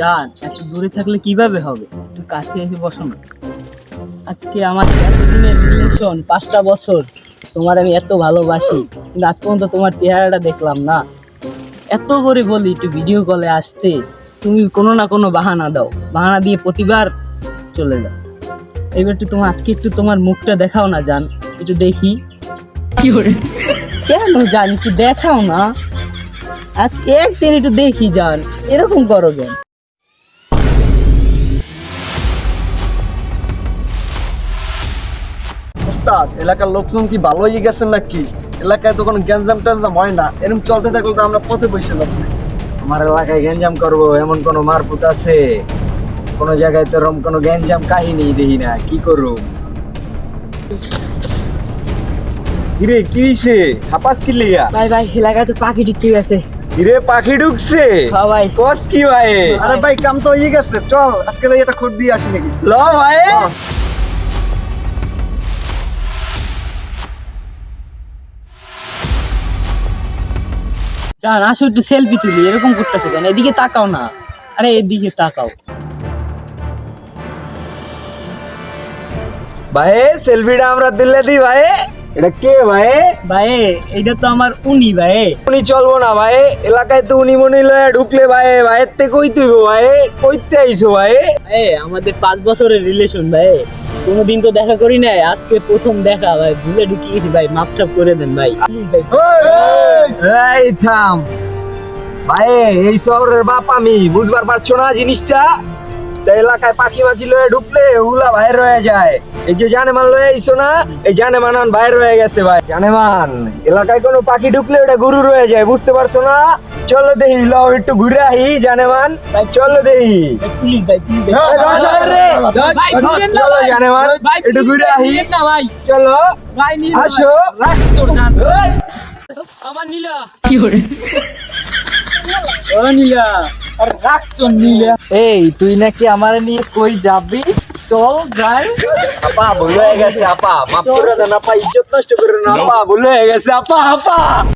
জান একটু দূরে থাকলে কীভাবে হবে? একটু কাছে এসে বসো না। আজকে আমার এতদিনের রিলেশন পাঁচটা বছর তোমার আমি এত ভালোবাসি কিন্তু আজ পর্যন্ত তোমার চেহারাটা দেখলাম না। এত করে বলি একটু ভিডিও কলে আসতে তুমি কোনো না কোনো বাহানা দাও। বাহানা দিয়ে প্রতিবার চলে যাও। এবার একটু তোমার আজকে একটু তোমার মুখটা দেখাও না জান। একটু দেখি। কি করে কেন জান একটু দেখাও না। আজকে একদিন একটু দেখি যান এরকম করো কেন ওস্তাদ এলাকার লোকজন কি ভালো হয়ে গেছেন নাকি? এলাকায় তো কোনো গ্যাঞ্জাম ট্যাঞ্জাম হয় না। এরকম চলতে থাকলে তো আমরা পথে বসে যাব। আমার এলাকায় গ্যাঞ্জাম করব এমন কোনো মারপুত আছে? কোনো জায়গায় তো এরকম কোনো গ্যাঞ্জাম কাহিনী দেখি না কি করু কিরে কি হইছে? হাপাস কি লিয়া ভাই ভাই এলাকায় তো পাখি টিকতে গেছে। কিরে পাখি ঢুকছে? হ্যাঁ ভাই। কস কি ভাই? আরে ভাই কাম তো হয়ে গেছে চল। আজকে এটা খুঁট দিয়ে আসি নাকি। ল ভাই। জান আসো একটু সেলফি তুলি এরকম করতেছে কেন? এদিকে তাকাও না। আরে এদিকে তাকাও। ভাই সেলফিটা আমরা দিলে দি ভাই। এটা কে ভাই? ভাই এইটা তো আমার উনি ভাই। উনি চলবো না ভাই। এলাকায় তো উনি মনি লয়ে ঢুকলে ভাই। ভাইয়ের থেকে কই তুইব ভাই? কইতে আইছো ভাই? ভাই আমাদের পাঁচ বছরের রিলেশন ভাই। কোনোদিন তো দেখা করি নাই। আজকে প্রথম দেখা ভাই। ভুলে ঢুকে গেছি ভাই। মাপ টাপ করে দেন ভাই। ভাই এই থাম। ভাই এই শহরের বাপ আমি বুঝবার পারছ না জিনিসটা? তা এলাকায় পাখি মাখি লয়ে ঢুকলে ওগুলা বাইর হয়ে যায়। এই যে জানেমান লয়ে আইছো না এই জানেমান এখন বাইর হয়ে গেছে ভাই। জানেমান এলাকায় কোনো পাখি ঢুকলে ওটা গরু রয়ে যায় বুঝতে পারছ না? চলো দেহি লও একটু ঘুরে আহি জানেমান। ভাই চলো দেহি প্লিজ ভাই প্লিজ চলো জানেমান একটু ঘুরে আহি। ভাই। চলো ভাই আসো। জান। আমার নীলা। কি করে ও নীলা। আরে রাখ তো নীলা। এই তুই নাকি আমার নিয়ে কই যাবি? চল যাই। আপা ভুল হয়ে গেছে আপা। মাফ করে দেন আপা ইজ্জত নষ্ট করে না আপা। ভুল হয়ে গেছে আপা আপা।